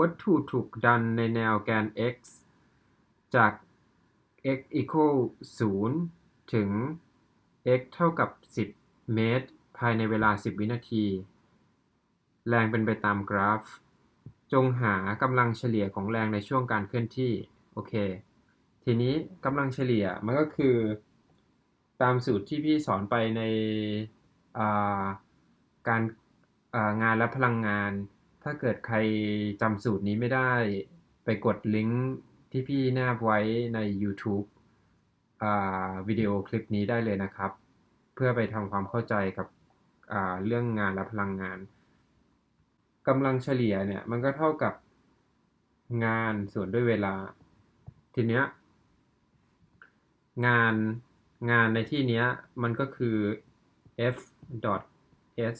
วัตถุถูกดันในแนวแกน x จาก x equal 0 ถึง x เท่ากับ 10 เมตร ภายในเวลา 10 วินาที แรงเป็นไปตามกราฟ จงหากำลังเฉลี่ยของแรงในช่วงการเคลื่อนที่ โอเค ทีนี้กำลังเฉลี่ยมันก็คือ ตามสูตรที่พี่สอนไปในการงานและพลังงาน ถ้าเกิดใครจำสูตรนี้ไม่ได้ ไปกดลิงก์ที่พี่แนบไว้ใน YouTube วิดีโอคลิปนี้ได้เลยนะครับ เพื่อไปทำความเข้าใจกับเรื่องงานและพลังงานกำลังเฉลี่ยเนี่ยมันก็เท่ากับงานส่วนด้วยเวลา ทีเนี้ยงานงานในที่นี้มันก็คือ f dot s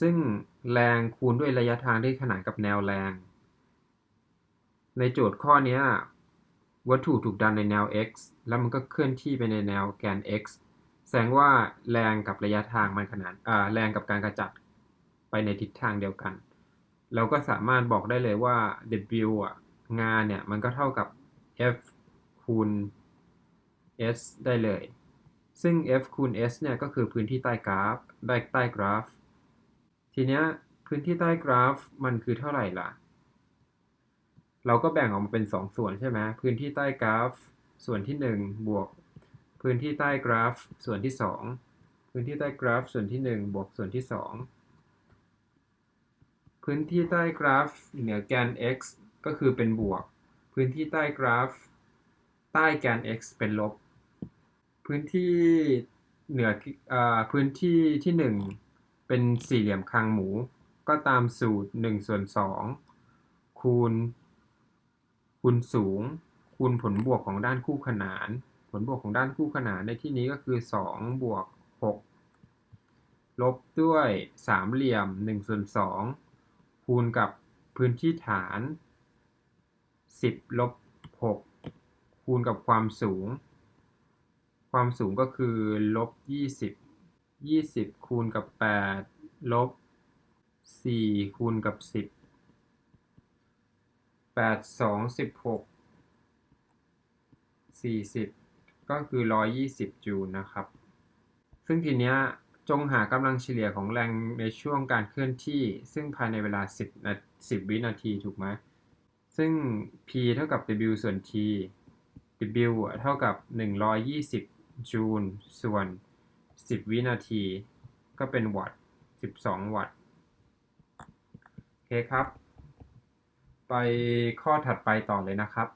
ซึ่งแรงคูณด้วยระยะทางที่ขนานกับแนวแรง ในโจทย์ข้อนี้วัตถุถูกดันในแนว x แล้วมันก็เคลื่อนที่ไปในแนวแกน x แสดงว่าแรงกับระยะทางมันขนานแรงกับการกระจัดไปในทิศทางเดียวกัน เราก็สามารถบอกได้เลยว่า W อะงานเนี่ยมันก็เท่ากับ F คูณ S ได้เลย ซึ่ง F คูณ S เนี่ยก็คือพื้นที่ใต้กราฟ ได้ใต้กราฟ ทีเนี้ยพื้นที่ใต้กราฟมันคือเท่าไหร่ล่ะ เราก็แบ่งออกมาเป็น 2 ส่วนใช่ไหมพื้นที่ใต้กราฟ ส่วนที่ 1 บวก พื้นที่ใต้กราฟ ส่วนที่ 2 พื้นที่ใต้กราฟ ส่วนที่ 1 บวกส่วนที่ 2 พื้นที่ใต้กราฟเหนือแกน x ก็คือเป็นบวก พื้นที่ใต้กราฟ ใต้แกน x เป็นลบ พื้นที่เหนืออพื้นที่ที่ 1 เป็นสี่เหลี่ยมคางหมู ก็ตามสูตร1ส่วน2คูณคูณสูง คูณผลบวกของด้านคู่ขนาน ผลบวกของด้านคู่ขนานในที่นี้ก็คือ 2 บวก 6 ลบด้วยสามเหลี่ยม1ส่วน2คูณกับพื้นที่ฐาน 10ลบ6คูณกับความสูง ความสูงก็คือลบ20 20คูณกับ8ลบ4คูณกับ10 8 2 16 40ก็คือ120จูลนะครับ ซึ่งทีเนี้ยจงหากำลังเฉลี่ยของแรงในช่วงการเคลื่อนที่ ซึ่งภายในเวลา 10นา10 วินาทีถูกไหมซึ่ง p เท่ากับ w ส่วน t w เท่ากับ 120 จูลส่วน สิบวินาที ก็เป็นวัตต์12วัตต์โอเคครับ ไปข้อถัดไปต่อเลยนะครับ